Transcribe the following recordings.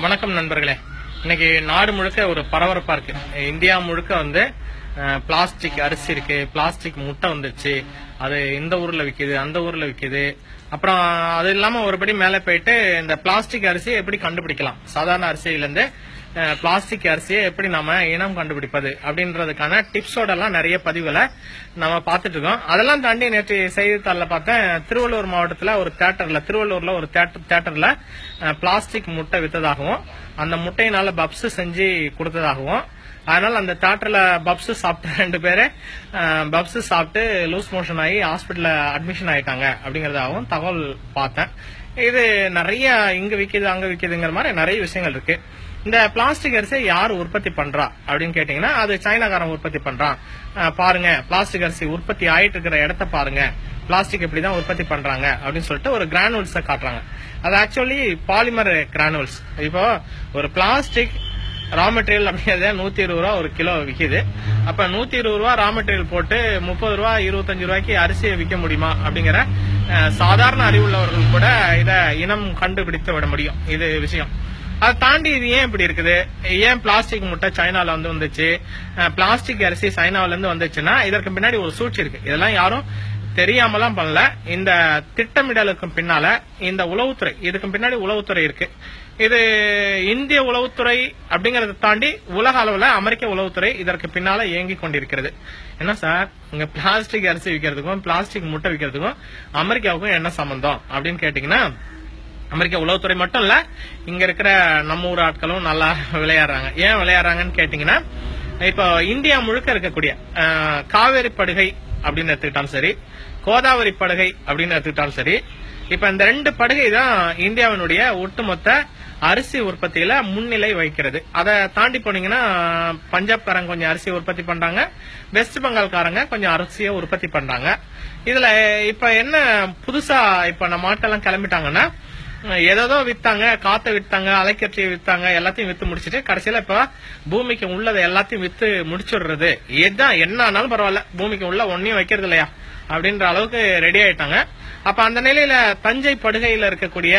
வணக்கம் நண்பர்களே. இன்னைக்கு நாடு முழுக்க ஒரு பரபரப்பா இருக்கு. இந்தியா முழுக்க வந்து பிளாஸ்டிக் அரிசி இருக்கு பிளாஸ்டிக் முட்டை வந்துச்சு அது இந்த ஊர்ல விக்குது அந்த ஊர்ல விக்குது. அப்புறம் அது இல்லாம ஒருபடி மேல போயிட்டு இந்த பிளாஸ்டிக் அரிசியை எப்படி கண்டுபிடிக்கலாம்? சாதாரண அரிசியில இருந்து பிளாஸ்டிக் அரிசியை எப்படி நம்ம இனம் கண்டுபிடிப்பது அப்படின்றதுக்கான டிப்ஸோட எல்லாம் நிறைய பதிவுகளை நம்ம பார்த்துட்டு இருக்கோம் அதெல்லாம் தாண்டி நேற்று செய்தித்தாளில் பார்த்தேன் திருவள்ளூர் மாவட்டத்தில் ஒரு தேட்டரில் திருவள்ளூரில் ஒரு தேட்டர் தேட்டரில் பிளாஸ்டிக் முட்டை வித்ததாகவும் அந்த முட்டையினால பப்ஸ் செஞ்சு கொடுத்ததாகவும் அதனால அந்த தேட்டரில் பப்ஸ் சாப்பிட்ட ரெண்டு பேரே பப்ஸ் சாப்பிட்டு லூஸ் மோஷன் ஆகி ஹாஸ்பிட்டலில் அட்மிஷன் ஆயிட்டாங்க அப்படிங்கறதாகவும் தகவல் பார்த்தேன். இது நிறைய இங்க விற்கிது அங்க விற்கிதுங்கிற மாதிரி நிறைய விஷயங்கள் இருக்கு. இந்த பிளாஸ்டிக் அரிசியை யார் உற்பத்தி பண்றா? அப்படின்னு கேட்டீங்கன்னா அது சைனாக்காரன் உற்பத்தி பண்றான். பாருங்க பிளாஸ்டிக் அரிசி உற்பத்தி ஆயிட்டு இருக்கிற இடத்த பாருங்க. பிளாஸ்டிக் இப்படிதான் உற்பத்தி பண்றாங்க? அப்படின்னு சொல்லிட்டு ஒரு கிரானுவல்ஸ் காட்டுறாங்க. அது ஆக்சுவலி பாலிமர் கிரானுவல்ஸ் இப்போ ஒரு பிளாஸ்டிக் ரா மெட்டீரியல் அப்படிங்கிறது நூத்தி இருபது ரூபா ஒரு கிலோ விற்கிது அப்ப நூத்தி இருபது ரூபா ரா மெட்டீரியல் போட்டு முப்பது ரூபா இருபத்தஞ்சு ரூபாய்க்கு அரிசியை விற்க முடியுமா? அப்படிங்கிற சாதாரண அறிவுள்ளவர்கள் கூட இதை இனம் கண்டுபிடித்து விட முடியும். இது விஷயம். அதை தாண்டி இது ஏன் இப்படி இருக்குது? ஏன் பிளாஸ்டிக் முட்டை சைனால வந்து வந்துச்சு? பிளாஸ்டிக் அரிசி சைனால இருந்து வந்துச்சுன்னா இதற்கு பின்னாடி ஒரு சூழ்ச்சி இருக்கு. இதெல்லாம் யாரும் தெரியாமலாம் பண்ணல. இந்த திட்டமிடலுக்கு பின்னால இந்த உளவுத்துறை இதுக்கு பின்னாடி உளவுத்துறை இருக்கு. இது இந்திய உளவுத்துறை அப்படிங்கறத தாண்டி உலக அளவுல அமெரிக்க உளவுத்துறை இதற்கு பின்னால இயங்கி கொண்டிருக்கிறது. என்ன சார்? இங்க பிளாஸ்டிக் அரிசி விற்கிறதுக்கும் பிளாஸ்டிக் முட்டை விற்கிறதுக்கும் அமெரிக்காவுக்கும் என்ன சம்பந்தம்? அப்படின்னு கேட்டீங்கன்னா அமெரிக்க உளவுத்துறை மட்டும் இல்ல இங்க இருக்கிற நம்ம ஊர் ஆட்களும் நல்லா விளையாடுறாங்க. ஏன் விளையாடுறாங்கன்னு கேட்டீங்கன்னா இப்போ இந்தியா முழுக்க இருக்கக்கூடிய காவேரி படுகை அப்படின்னு எடுத்துக்கிட்டாலும் சரி கோதாவரி படுகை அப்படின்னு எடுத்துக்கிட்டாலும் சரி இப்ப இந்த ரெண்டு படுகை தான் இந்தியாவினுடைய ஒட்டுமொத்த அரிசி உற்பத்தியில முன்னிலை வகிக்கிறது. அதை தாண்டி போனீங்கன்னா பஞ்சாப்காரங்க கொஞ்சம் அரிசி உற்பத்தி பண்றாங்க வெஸ்ட் பெங்கால்காரங்க கொஞ்சம் அரிசியை உற்பத்தி பண்றாங்க. இதுல இப்ப என்ன புதுசா இப்ப நம்ம மாட்டெல்லாம் கிளம்பிட்டாங்கன்னா ஏதோ வித்தாங்க காத்த வித்தாங்க அலைக்கற்றியை வித்தாங்க எல்லாத்தையும் வித்து முடிச்சிட்டு கடைசியில இப்ப பூமிக்கு உள்ளதை எல்லாத்தையும் வித்து முடிச்சுடுறது. எதான் என்ன ஆனாலும் பரவாயில்ல. பூமிக்கு உள்ள ஒன்னையும் வைக்கிறது இல்லையா அப்படின்ற அளவுக்கு ரெடி ஆயிட்டாங்க. அப்ப அந்த நிலையில தஞ்சை படுகையில இருக்கக்கூடிய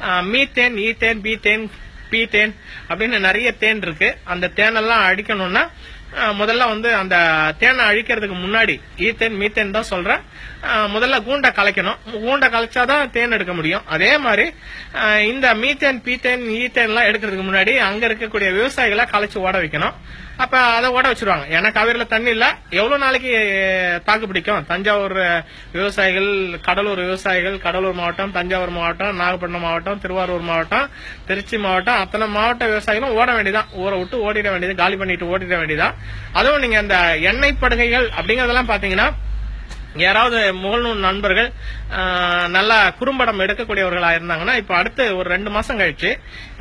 அஹ், மீத்தேன் ஈத்தேன் பீத்தேன் பீத்தேன் அப்படின்னு நிறைய தேன் இருக்கு. அந்த தேனெல்லாம் அடிக்கணும்னா முதல்ல வந்து அந்த தேனை அழிக்கிறதுக்கு முன்னாடி ஈத்தேன் மீத்தேன் தான் சொல்றேன். முதல்ல கூண்டை கலைக்கணும். கூண்டை கலைச்சாதான் தேன் எடுக்க முடியும். அதே மாதிரி இந்த மீத்தேன் பீத்தேன் ஈத்தேன் எல்லாம் எடுக்கிறதுக்கு முன்னாடி அங்க இருக்கக்கூடிய விவசாயிகளை கலைச்சு ஓட வைக்கணும். அப்ப அதை ஓட வச்சிருவாங்க. ஏன்னா காவிரியில தண்ணி இல்ல. எவ்வளவு நாளைக்கு தாக்கு பிடிக்கும்? தஞ்சாவூர் விவசாயிகள் கடலூர் விவசாயிகள் கடலூர் மாவட்டம் தஞ்சாவூர் மாவட்டம் நாகப்பட்டினம் மாவட்டம் திருவாரூர் மாவட்டம் திருச்சி மாவட்டம் அத்தனை மாவட்ட விவசாயிகளும் ஓட வேண்டியதான் ஊரை விட்டு ஓடிட வேண்டியது காலி பண்ணிட்டு ஓடிட வேண்டியதான் அதுவும் நீங்க அந்த எண்ணெய் படுகைகள் அப்படிங்கறதெல்லாம் பாத்தீங்கன்னா யாராவது முகநூல் நண்பர்கள் நல்ல குறும்படம் எடுக்கக்கூடியவர்களா இருந்தாங்கன்னா இப்ப அடுத்து ஒரு ரெண்டு மாசம் கழிச்சு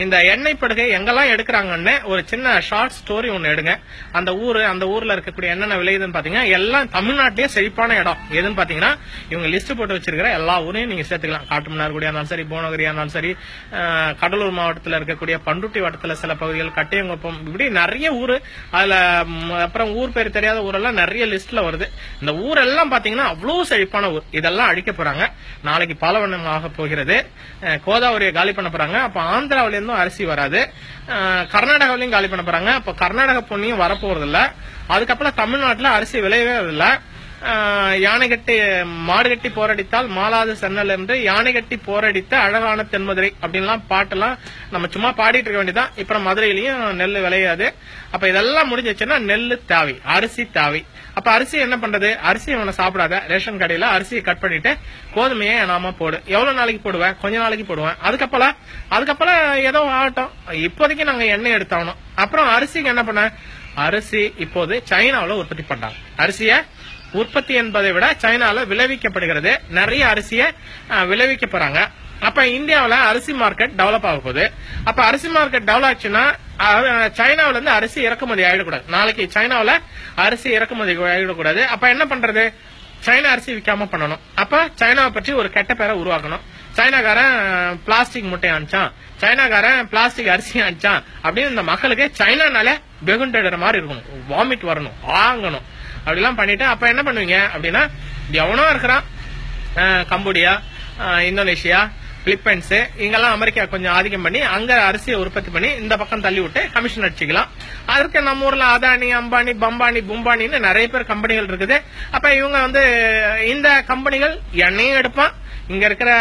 இந்த எண்ணெய் படுகை எங்கெல்லாம் எடுக்கிறாங்கன்னு ஒரு சின்ன ஷார்ட் ஸ்டோரி ஒன்னு எடுங்க. அந்த ஊர் அந்த ஊர்ல இருக்கக்கூடிய என்னென்ன விளையுதுன்னு பாத்தீங்கன்னா எல்லாம் தமிழ்நாட்டிலேயே செழிப்பான இடம். எதுன்னு பாத்தீங்கன்னா இவங்க லிஸ்ட் போட்டு வச்சிருக்கிற எல்லா ஊரையும் நீங்க சேர்த்துக்கலாம். காட்டுமன்னார்குடியா இருந்தாலும் சரி போனகிரியா இருந்தாலும் சரி கடலூர் மாவட்டத்தில் இருக்கக்கூடிய பண்ருட்டி வட்டத்துல சில பகுதிகள் கட்டியங்குப்பம் இப்படி நிறைய ஊர். அதுல அப்புறம் ஊர் பேர் தெரியாத ஊரெல்லாம் நிறைய லிஸ்ட்ல வருது. இந்த ஊரெல்லாம் பாத்தீங்கன்னா அவ்வளவு செழிப்பான ஊர். இதெல்லாம் அழிக்க போறாங்க. நாளைக்கு பாலவனம் ஆக போகிறது கோதாவரியை காலி பண்ண போறாங்க. அப்ப ஆந்திராவில இருந்தும் அரிசி வராது. அஹ், கர்நாடகாவிலையும் காலி பண்ண போறாங்க. அப்ப கர்நாடக பொண்ணியும் வரப்போறது இல்ல அதுக்கப்புறம் தமிழ்நாட்டுல அரிசி விளையவே இல்லை யானை கட்டி மாடு கட்டி போரடித்தால் மாலாது சன்னல் என்று யானை கட்டி போரடித்த அழகான தென்மதுரை அப்படின்லாம் பாட்டெல்லாம் நம்ம சும்மா பாடிட்டு இருக்க வேண்டியதான் இப்ப மதுரையிலயும் நெல் விளையாது. அப்ப இதெல்லாம் முடிஞ்சிச்சுன்னா நெல் தாவி அரிசி தாவி. அப்ப அரிசி என்ன பண்றது? அரிசி அவனை சாப்பிடாத. ரேஷன் கடையில அரிசியை கட் பண்ணிட்டு கோதுமையை நாம போடு. எவ்வளவு நாளைக்கு போடுவேன்? கொஞ்ச நாளைக்கு போடுவேன். அதுக்கப்புறம் அதுக்கப்புறம் ஏதோ ஆகட்டும். இப்போதைக்கு நாங்க எண்ணெய் எடுத்தாகணும். அப்புறம் அரிசிக்கு என்ன பண்ண? அரிசி இப்போது சைனாவில் உற்பத்தி பண்றாங்க. அரிசிய உற்பத்தி என்பதை விட சைனால விளைவிக்கப்படுகிறது. நிறைய அரிசியை விளைவிக்க போறாங்க. அப்ப இந்தியாவில் அரிசி மார்க்கெட் டெவலப் ஆக போகுது. அப்ப அரிசி மார்க்கெட் டெவலப் ஆச்சுன்னா சைனாவில இருந்து அரிசி இறக்குமதி ஆயிடக்கூடாது. நாளைக்கு சைனாவில் அரிசி இறக்குமதி ஆயிடக்கூடாது. அப்ப என்ன பண்றது? சைனா அரிசி விற்காம பண்ணணும். அப்ப சைனாவை பற்றி ஒரு கெட்ட பேரை உருவாக்கணும். சைனாக்காரன் பிளாஸ்டிக் முட்டை அனுப்பிச்சான். சைனாக்காரன் பிளாஸ்டிக் அரிசி அனுப்பிச்சான். அப்படின்னு இந்த மக்களுக்கு சைனானால வெகுண்டடுற மாதிரி இருக்கணும். வாமிட் வரணும். ஆங்கணும். அப்படிலாம் பண்ணிட்டு அப்ப என்ன பண்ணுவீங்க? அப்படின்னா எவனோ இருக்கிறான். கம்போடியா இந்தோனேஷியா பிலிப்பைன்ஸ் இங்கெல்லாம் அமெரிக்கா கொஞ்சம் ஆதிக்கம் பண்ணி அங்க அரிசியை உற்பத்தி பண்ணி இந்த பக்கம் தள்ளி விட்டு கமிஷன் அடிச்சுக்கலாம். அதற்கு நம்ம ஊர்ல அதானி அம்பானி பம்பானி பும்பானின்னு நிறைய பேர் கம்பெனிகள் இருக்குது. அப்ப இவங்க வந்து இந்த கம்பெனிகள் எண்ணெயும் எடுப்பான். இங்க இருக்கிற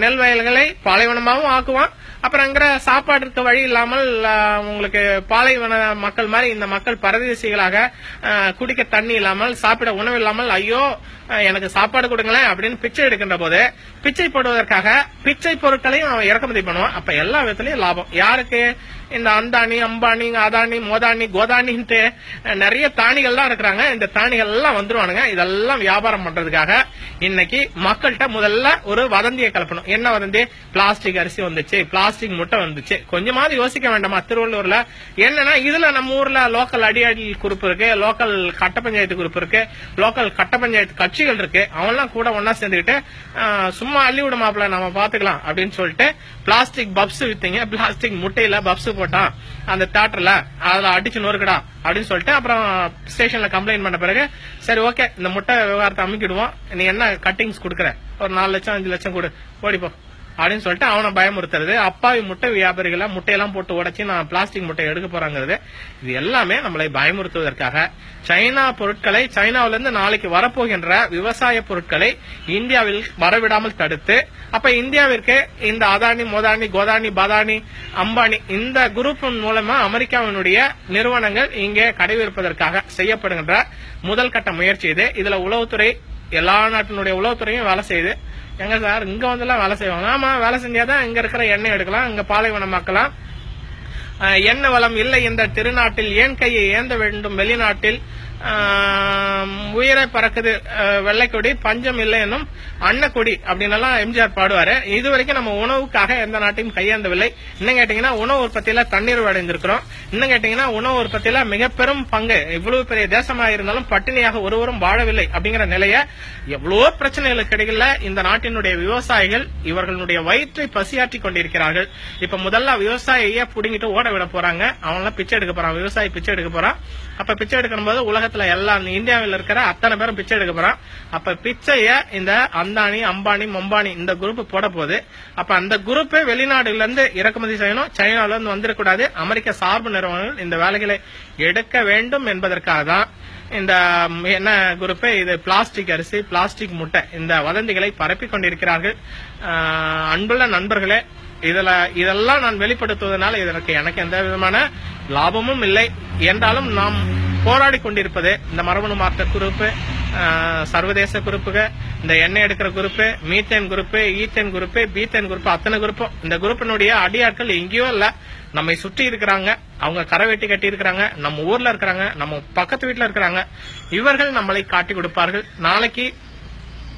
நெல் வயல்களை பாலைவனமாகவும் ஆக்குவான். அப்புறம் அங்கிற சாப்பாட்டுக்கு வழி இல்லாமல் உங்களுக்கு பாலைவன மக்கள் மாதிரி இந்த மக்கள் பரதேசிகளாக குடிக்க தண்ணி இல்லாமல் சாப்பிட உணவு இல்லாமல் ஐயோ எனக்கு சாப்பாடு கொடுங்களேன் அப்படின்னு பிச்சை எடுக்கின்ற போது பிச்சை போடுவதற்காக பிச்சை பொருட்களையும் அவன் இறக்குமதி பண்ணுவான். அப்ப எல்லா விதத்திலையும் லாபம். யாருக்கு இந்த அந்தானி அம்பானி அதானி மோதானி கோதானின்ட்டு நிறைய தானிகள்லாம் இருக்கிறாங்க. இந்த தானிகள் எல்லாம் வந்துருவானுங்க. இதெல்லாம் வியாபாரம் பண்றதுக்காக இன்னைக்கு மக்கள்கிட்ட முதல்ல ஒரு வதந்தியை கலப்பணும். என்ன வதந்தி? பிளாஸ்டிக் அரிசி வந்துச்சு. பிளாஸ்டிக் முட்டை வந்துச்சு. கொஞ்சமாவது யோசிக்க வேண்டாமா? திருவள்ளூர்ல என்னன்னா இதுல நம்ம ஊர்ல லோக்கல் அடியாடி குரூப் இருக்கு லோக்கல் கட்ட பஞ்சாயத்து குரூப் இருக்கு லோக்கல் கட்ட பஞ்சாயத்து கட்சிகள் இருக்கு. அவன்லாம் கூட ஒன்னா சேர்ந்துக்கிட்டு சும்மா அள்ளி விட மாப்பிள்ள நம்ம பாத்துக்கலாம் அப்படின்னு சொல்லிட்டு பிளாஸ்டிக் பப்ஸ் வித்தீங்க. பிளாஸ்டிக் முட்டையில பப்ஸ் போட்டான். அந்த தியேட்டர்ல அதுல அடிச்சு நொறுக்கடா அப்படின்னு சொல்லிட்டு அப்புறம் ஸ்டேஷன்ல கம்ப்ளைண்ட் பண்ண பிறகு சரி ஓகே இந்த முட்டை விவகாரத்தை அமைக்கிடுவோம். நீ என்ன கட்டிங்ஸ் கொடுக்குற? ஒரு நாலு லட்சம் அஞ்சு லட்சம் கொடு. ஓடிப்போ. அப்படின்னு சொல்லிட்டு அவனை பயமுறுத்துறது. அப்பாவி முட்டை வியாபாரிகளை முட்டையெல்லாம் போட்டு உடச்சி நான் பிளாஸ்டிக் முட்டை எடுக்க போறாங்கிறது. இது எல்லாமே நம்மளை பயமுறுத்துவதற்காக. சைனா பொருட்களை சைனாவிலிருந்து நாளைக்கு வரப்போகின்ற விவசாய பொருட்களை இந்தியாவில் வரவிடாமல் தடுத்து அப்ப இந்தியாவிற்கு இந்த அதானி மோதானி கோதானி பதானி அம்பானி இந்த குரூப் மூலமா அமெரிக்காவினுடைய நிறுவனங்கள் இங்கே கடைவிருப்பதற்காக செய்யப்படுகின்ற முதல் கட்ட முயற்சி இது. இதுல உளவுத்துறை எல்லா நாட்டினுடைய உளவுத்துறையும் வேலை செய்யுது. எங்க சார்? இங்க வந்துலாம் வேலை செய்வாங்க. ஆமா வேலை செஞ்சாதான் இங்க இருக்கிற எண்ணெய் எடுக்கலாம் இங்க பாலைவனமாக்கலாம் எண்ணெய் வளம் இல்லை இந்த திருநாட்டில் ஏன் கையை ஏந்த வேண்டும்? வெளிநாட்டில் உயிரை பறக்குது. வெள்ளைக்கொடி பஞ்சம் இல்லை என்னும் அன்னக்கொடி அப்படின்னு எல்லாம் எம்ஜிஆர் பாடுவாரு. இது வரைக்கும் நம்ம உணவுக்காக எந்த நாட்டையும் கையாண்டவில்லை. இன்னும் கேட்டீங்கன்னா உணவு உற்பத்தியில தண்ணீர் அடைந்திருக்கிறோம் இன்னும் கேட்டீங்கன்னா உணவு உற்பத்தியில மிக பெரும் பங்கு. இவ்வளவு பெரிய தேசமாக இருந்தாலும் பட்டினியாக ஒருவரும் வாழவில்லை அப்படிங்கிற நிலைய எவ்வளவோ பிரச்சனைகளுக்கு இடையில இந்த நாட்டினுடைய விவசாயிகள் இவர்களுடைய வயிற்றை பசியாற்றி கொண்டிருக்கிறார்கள். இப்ப முதல்ல விவசாயிய புடுங்கிட்டு ஓட விட போறாங்க. அவன் பிச்சை எடுக்க போறான். விவசாயி பிச்சை எடுக்க போறான். அப்ப பிச்சை எடுக்கும் போது உலக உலகத்துல எல்லா இந்தியாவில் இருக்கிற அத்தனை பேரும் பிச்சை எடுக்க போறான். அப்ப பிச்சைய இந்த அந்தானி அம்பானி மொம்பானி இந்த குரூப் போட போகுது. அப்ப அந்த குரூப் வெளிநாடுல இருந்து இறக்குமதி செய்யணும். சைனால இருந்து வந்துடக்கூடாது அமெரிக்க சார்பு நிறுவனங்கள் இந்த வேலைகளை எடுக்க வேண்டும் என்பதற்காக தான் இந்த என்ன குரூப் இது பிளாஸ்டிக் அரிசி பிளாஸ்டிக் முட்டை இந்த வதந்திகளை பரப்பி கொண்டிருக்கிறார்கள். அன்புள்ள நண்பர்களே இதுல இதெல்லாம் நான் வெளிப்படுத்துவதனால இதற்கு எனக்கு எந்த விதமான லாபமும் இல்லை. என்றாலும் நாம் போராடி கொண்டிருப்பது இந்த மரபணு மாற்ற குறிப்பு சர்வதேச குரூப்புக இந்த எண்ணெய் எடுக்கிற group methane group ethane group பீத்தேன் group அத்தனை குரூப்பும் இந்த குரூப்பினுடைய அடியாட்கள் எங்கேயோ இல்ல. நம்மை சுற்றி இருக்கிறாங்க. அவங்க கரை வெட்டி கட்டி இருக்கிறாங்க நம்ம ஊர்ல இருக்கிறாங்க. நம்ம பக்கத்து வீட்டுல இருக்கிறாங்க. இவர்கள் நம்மளை காட்டி கொடுப்பார்கள். நாளைக்கு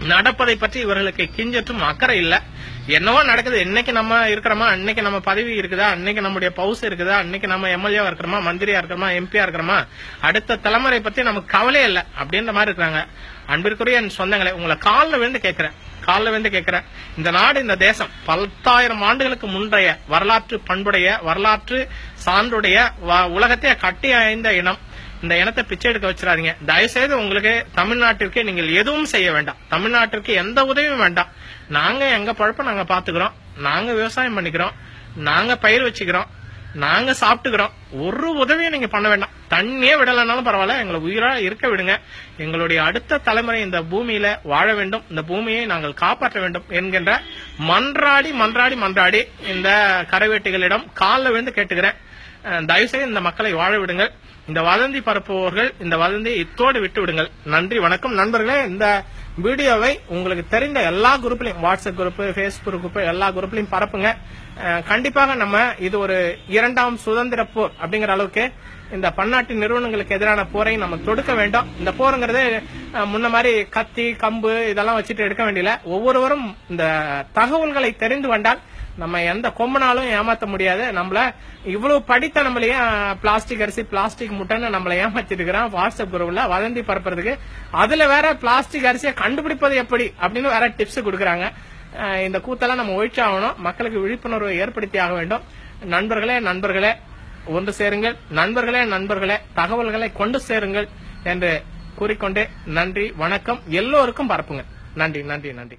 நடப்பதை பற்றி இவர்களுக்கு கிஞ்சற்றும் அக்கறை இல்ல. என்னவோ நடக்குது. இன்னைக்கு நம்ம இருக்கிறோமா அன்னைக்கு நம்ம பதவி இருக்குதா? அன்னைக்கு நம்முடைய பவுஸ் இருக்குதா? அன்னைக்கு நம்ம எம்எல்ஏவா இருக்கிறோமா? மந்திரியா இருக்கிறோமா? எம்பியா இருக்கிறோமா? அடுத்த தலைமுறை பத்தி நமக்கு கவலையே இல்ல. அப்படின்ற மாதிரி இருக்கிறாங்க. அன்பிற்குரிய என் சொந்தங்களே உங்களை காலில் விழுந்து கேட்கிறேன். காலில் விழுந்து கேட்கிறேன். இந்த நாடு இந்த தேசம் பத்தாயிரம் ஆண்டுகளுக்கு முன்றைய வரலாற்று பண்புடைய வரலாற்று சான்றுடைய வ- கட்டி அடைந்த இனம். இந்த இனத்தை பிச்சை எடுக்க வச்சிடாதீங்க. தயவுசெய்து உங்களுக்கு தமிழ்நாட்டிற்கு நீங்கள் எதுவும் செய்ய வேண்டாம். தமிழ்நாட்டிற்கு எந்த உதவியும் வேண்டாம். நாங்க எங்க பழப்ப நாங்க பாத்துக்கிறோம். நாங்க விவசாயம் பண்ணிக்கிறோம். நாங்க பயிர் வச்சுக்கிறோம். நாங்க சாப்பிட்டுக்கிறோம். ஒரு உதவியும் நீங்க பண்ண வேண்டாம். தண்ணியே விடலைனாலும் பரவாயில்ல. எங்களை உயிரா இருக்க விடுங்க. எங்களுடைய அடுத்த தலைமுறை இந்த பூமியில வாழ வேண்டும். இந்த பூமியை நாங்கள் காப்பாற்ற வேண்டும் என்கின்ற மன்றாடி மன்றாடி மன்றாடி இந்த கரைவேட்டிகளிடம் காலில் விழுந்து கேட்டுக்கிறேன். தயவுசெய்து இந்த மக்களை வாழ விடுங்கள். இந்த வதந்தி பரப்புபவர்கள் இந்த வதந்தியை இத்தோடு விட்டு விடுங்கள் நன்றி வணக்கம். நண்பர்களே இந்த வீடியோவை உங்களுக்கு தெரிந்த எல்லா குரூப்லையும் வாட்ஸ்அப் குரூப் ஃபேஸ்புக் குரூப் எல்லா குரூப்லையும் பரப்புங்க. கண்டிப்பாக நம்ம இது ஒரு இரண்டாம் சுதந்திர போர் அப்படிங்கிற அளவுக்கு இந்த பன்னாட்டு நிறுவனங்களுக்கு எதிரான போரை நம்ம தொடுக்க வேண்டும். இந்த போருங்கிறது முன்ன மாதிரி கத்தி கம்பு இதெல்லாம் வச்சுட்டு எடுக்க வேண்டியல ஒவ்வொருவரும் இந்த தகவல்களை தெரிந்து கொண்டால் நம்ம எந்த கொம்பனாலும் ஏமாத்த முடியாது. நம்மள இவ்வளவு படித்த நம்மளையே பிளாஸ்டிக் அரிசி பிளாஸ்டிக் முட்டைன்னு நம்மள ஏமாத்திருக்கிறான் வாட்ஸ்அப் குரூப்ல வதந்தி பரப்புறதுக்கு. அதுல வேற பிளாஸ்டிக் அரிசியை கண்டுபிடிப்பது எப்படி? அப்படின்னு வேற டிப்ஸ் கொடுக்குறாங்க. இந்த கூத்தெல்லாம் நம்ம ஒழிச்சாகணும் மக்களுக்கு விழிப்புணர்வை ஏற்படுத்தி ஆக வேண்டும். நண்பர்களே நண்பர்களே ஒன்று சேருங்கள். நண்பர்களே நண்பர்களே தகவல்களை கொண்டு சேருங்கள் என்று கூறிக்கொண்டே நன்றி வணக்கம். எல்லோருக்கும் பரப்புங்க நன்றி நன்றி நன்றி.